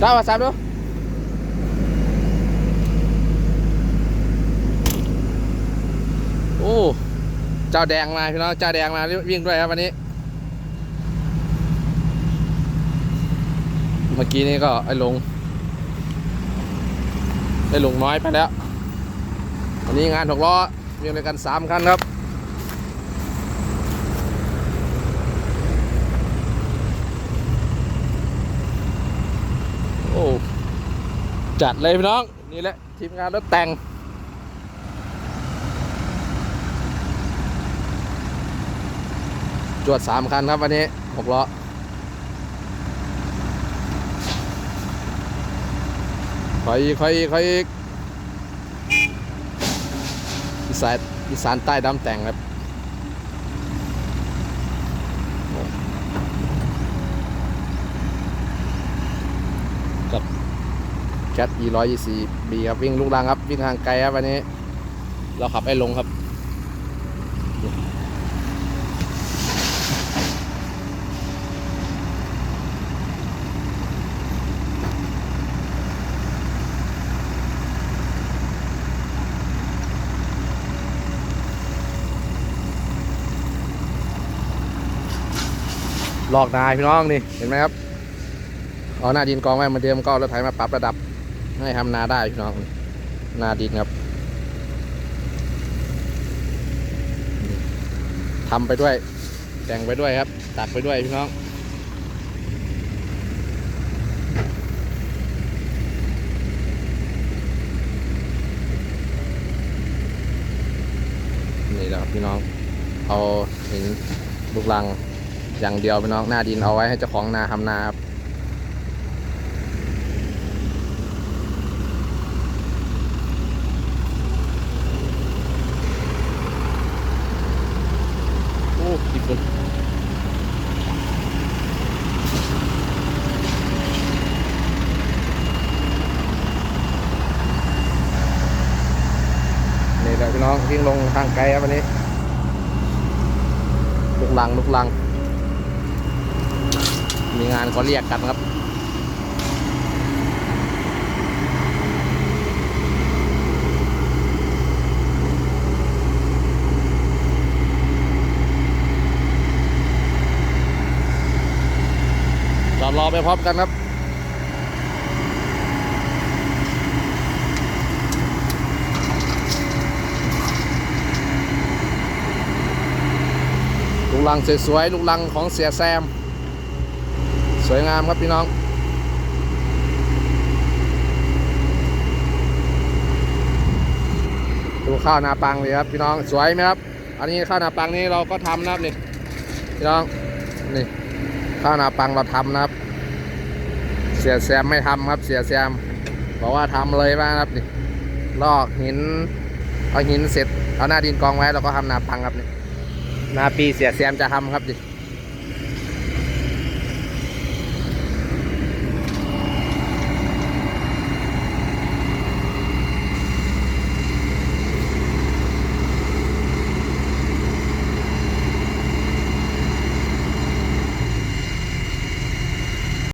เจ้ามาซับดูโอ้เจ้าแดงมาพี่น้องเจ้าแดงมาวิ่งด้วยครับวันนี้ เมื่อกี้นี้ก็ไอ้ลง ไอ้ลงน้อยไปแล้ว วันนี้งานหกล้อวิ่งด้วยกันสามคันครับ โอ้ จัดเลยพี่น้อง นี่แหละ ทีมงานรถแต่ง จวดสามคันครับวันนี้หกล้อขออีกขออีกขออีกอีสานอีสานใต้ดำแต่งครับ แคท e ร้อยยี่สี่บีครับวิ่งลูกรังครับ วิ่งทางไกลครับวันนี้ เราขับไอ้ลงครับหลอกนายพี่น้องนี่ เห็นไหมครับเอาหน้าดินกองไว้เหมือนเดิมก็เอารถไถมาปรับระดับ ให้ทำนาได้พี่น้อง นาดินครับทำไปด้วย แต่งไปด้วยครับ ตักไปด้วยพี่น้องนี่แหละครพี่น้อง เอาหินลูกลังอย่างเดียวพี่น้องหน้าดินเอาไว้ให้เจ้าของนาทำนาครับ โอ้ติดนนี่แหละพี่น้องวิ่งลงทางไกลครับวันนี้ ลุกลังลุกลัง มีงานก็เรียกกันครับ จ อดรอไปพร้อมกันครับ ลูกลังสวยๆ ลูกลังของเสียแซม สวยงามครับพี่น้องดูข้าวนาปังเลยครับพี่น้องสวยไหมครับ อันนี้ข้าวนาปังนี้เราก็ทำนะครับนี่พี่น้องนี่ ข้าวนาปังเราทำนะครับ เสียแซมไม่ทำครับ เสียแซมบอกว่าทำเลยบ้างครับนี่ลอกหิน เอาหินเสร็จเอาหน้าดินกองไว้เราก็ทำนาปังครับนี่นาปีเสียแซมจะทำครับดิ